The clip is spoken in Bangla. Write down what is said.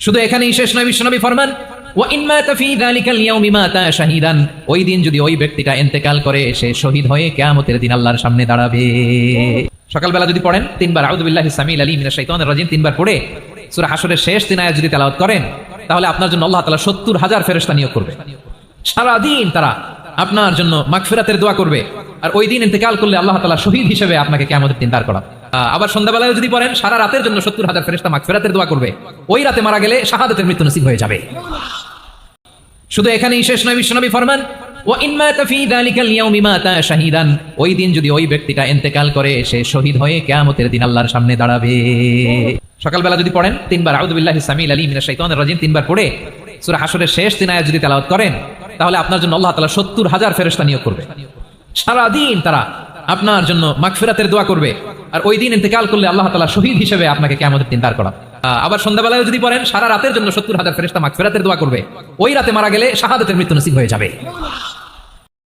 শুধু এখানেই শেষ নয়, বিশ্বনবী ফরমান ওই দিন দিন সকালবেলা যদি পড়েন, তিনবার সামিল আলী পড়ে, সূরা শেষ আয়াত যদি করেন, তাহলে আপনার জন্য আল্লাহ তাআলা 70 হাজার নিয়োগ করবে। সারা দিন তারা আপনার জন্য মাগফিরাতের দোয়া করবে। আর ওই দিন ইন্তেকাল করলে আল্লাহ তাআলা শহীদ হিসেবে আপনাকে কিয়ামতের দিন দাঁড় করাবে। আবার সন্ধ্যাবেলায় যদি পড়েন, সারা রাতের জন্য সত্তর হাজার ফেরেস্তা ফেরেশতা মাগফিরাতের দোয়া করবে। ওই রাতে মারা গেলে শাহাদাতের মৃত্যু নসিব হয়ে যাবে। শুধু এখানেই শেষ নয়, বিশ্বনবী ফরমান ওই দিন যদি ওই ব্যক্তিটা করে, সে শহীদ হয়ে কিয়ামতের দিন আল্লাহর সামনে দাঁড়াবে। সকালবেলা যদি পড়েন, তিনবার সামিল আলী শাইতানির রাজিম, তিনবার পড়ে সূরা হাশরের শেষ তিন যদি তেলাওয়াত করেন, তাহলে আপনার জন্য আল্লাহ তাআলা 70 হাজার ফেরেশতা নিয়োগ করবে। সারা দিন তারা আপনার জন্য মাগফিরাতের দোয়া করবে। আর ওই দিন ইন্তেকাল করলে আল্লাহ তালা শহীদ হিসেবে আপনাকে কেমন দিন দাঁড় করা আবার সন্ধ্যাবেলায় যদি পড়েন, সারা রাতের জন্য সত্তর হাজার ফেরেস্তা মাগফিরাতের দোয়া করবে। ওই রাতে মারা গেলে শাহাদাতের মৃত্যু নসিব হয়ে যাবে।